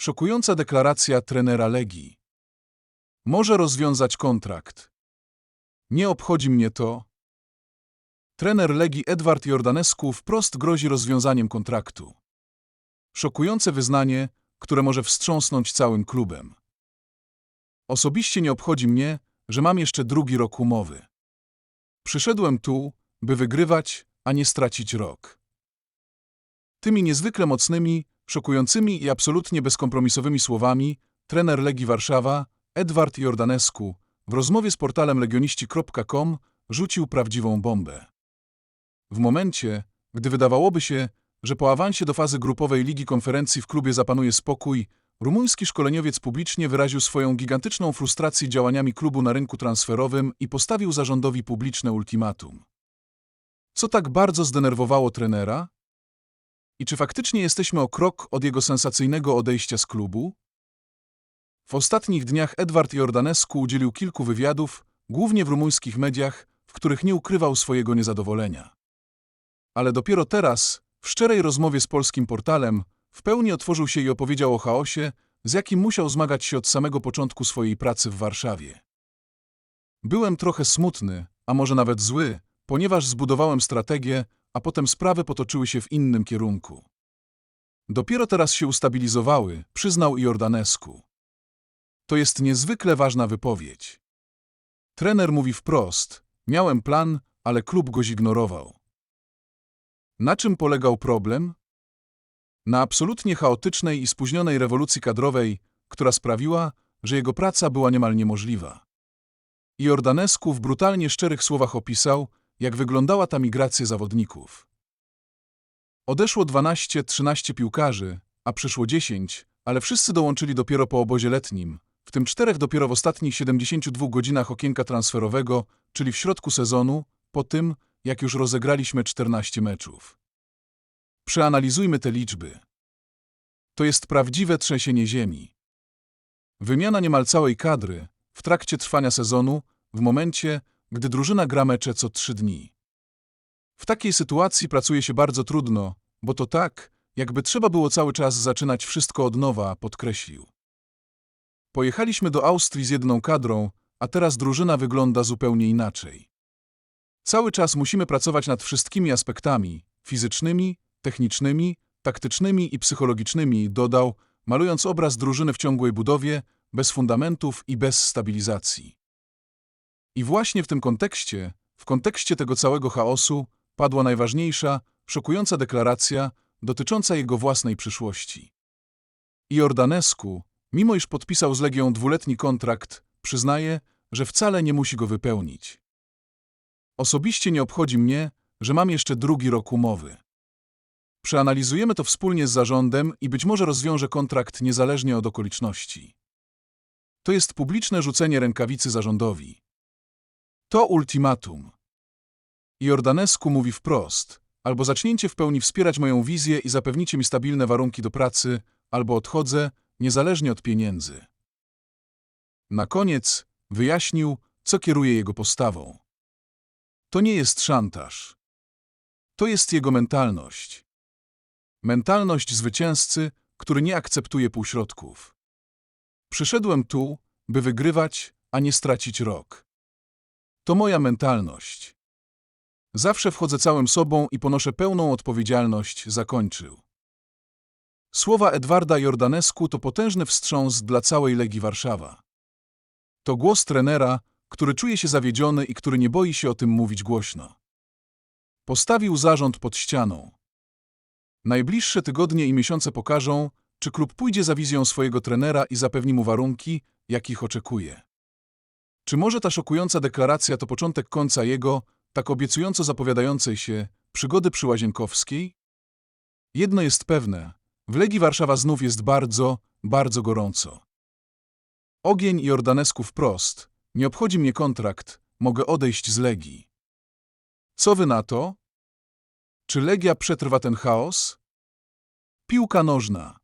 Szokująca deklaracja trenera Legii. Może rozwiązać kontrakt. Nie obchodzi mnie to. Trener Legii Edward Jordanescu wprost grozi rozwiązaniem kontraktu. Szokujące wyznanie, które może wstrząsnąć całym klubem. Osobiście nie obchodzi mnie, że mam jeszcze drugi rok umowy. Przyszedłem tu, by wygrywać, a nie stracić rok. Tymi niezwykle mocnymi, szokującymi i absolutnie bezkompromisowymi słowami trener Legii Warszawa, Edward Jordanescu, w rozmowie z portalem legioniści.com rzucił prawdziwą bombę. W momencie, gdy wydawałoby się, że po awansie do fazy grupowej Ligi Konferencji w klubie zapanuje spokój, rumuński szkoleniowiec publicznie wyraził swoją gigantyczną frustrację działaniami klubu na rynku transferowym i postawił zarządowi publiczne ultimatum. Co tak bardzo zdenerwowało trenera? I czy faktycznie jesteśmy o krok od jego sensacyjnego odejścia z klubu? W ostatnich dniach Edward Jordanescu udzielił kilku wywiadów, głównie w rumuńskich mediach, w których nie ukrywał swojego niezadowolenia. Ale dopiero teraz, w szczerej rozmowie z polskim portalem, w pełni otworzył się i opowiedział o chaosie, z jakim musiał zmagać się od samego początku swojej pracy w Warszawie. Byłem trochę smutny, a może nawet zły, ponieważ zbudowałem strategię, a potem sprawy potoczyły się w innym kierunku. Dopiero teraz się ustabilizowały, przyznał Jordanescu. To jest niezwykle ważna wypowiedź. Trener mówi wprost, miałem plan, ale klub go zignorował. Na czym polegał problem? Na absolutnie chaotycznej i spóźnionej rewolucji kadrowej, która sprawiła, że jego praca była niemal niemożliwa. Jordanescu w brutalnie szczerych słowach opisał, jak wyglądała ta migracja zawodników. Odeszło 12-13 piłkarzy, a przyszło 10, ale wszyscy dołączyli dopiero po obozie letnim, w tym czterech dopiero w ostatnich 72 godzinach okienka transferowego, czyli w środku sezonu, po tym, jak już rozegraliśmy 14 meczów. Przeanalizujmy te liczby. To jest prawdziwe trzęsienie ziemi. Wymiana niemal całej kadry w trakcie trwania sezonu, w momencie, gdy drużyna gra mecze co trzy dni. W takiej sytuacji pracuje się bardzo trudno, bo to tak, jakby trzeba było cały czas zaczynać wszystko od nowa, podkreślił. Pojechaliśmy do Austrii z jedną kadrą, a teraz drużyna wygląda zupełnie inaczej. Cały czas musimy pracować nad wszystkimi aspektami fizycznymi, technicznymi, taktycznymi i psychologicznymi, dodał, malując obraz drużyny w ciągłej budowie, bez fundamentów i bez stabilizacji. I właśnie w tym kontekście, w kontekście tego całego chaosu, padła najważniejsza, szokująca deklaracja dotycząca jego własnej przyszłości. Jordanescu, mimo iż podpisał z Legią dwuletni kontrakt, przyznaje, że wcale nie musi go wypełnić. Osobiście nie obchodzi mnie, że mam jeszcze drugi rok umowy. Przeanalizujemy to wspólnie z zarządem i być może rozwiąże kontrakt niezależnie od okoliczności. To jest publiczne rzucenie rękawicy zarządowi. To ultimatum. Jordanescu mówi wprost, albo zacznięcie w pełni wspierać moją wizję i zapewnicie mi stabilne warunki do pracy, albo odchodzę, niezależnie od pieniędzy. Na koniec wyjaśnił, co kieruje jego postawą. To nie jest szantaż. To jest jego mentalność. Mentalność zwycięzcy, który nie akceptuje półśrodków. Przyszedłem tu, by wygrywać, a nie stracić rok. To moja mentalność. Zawsze wchodzę całym sobą i ponoszę pełną odpowiedzialność, zakończył. Słowa Edwarda Jordanescu to potężny wstrząs dla całej Legii Warszawa. To głos trenera, który czuje się zawiedziony i który nie boi się o tym mówić głośno. Postawił zarząd pod ścianą. Najbliższe tygodnie i miesiące pokażą, czy klub pójdzie za wizją swojego trenera i zapewni mu warunki, jakich oczekuje. Czy może ta szokująca deklaracja to początek końca jego, tak obiecująco zapowiadającej się, przygody przy Łazienkowskiej? Jedno jest pewne, w Legii Warszawa znów jest bardzo, bardzo gorąco. Ogień i Ordanesku wprost, nie obchodzi mnie kontrakt, mogę odejść z Legii. Co wy na to? Czy Legia przetrwa ten chaos? Piłka nożna.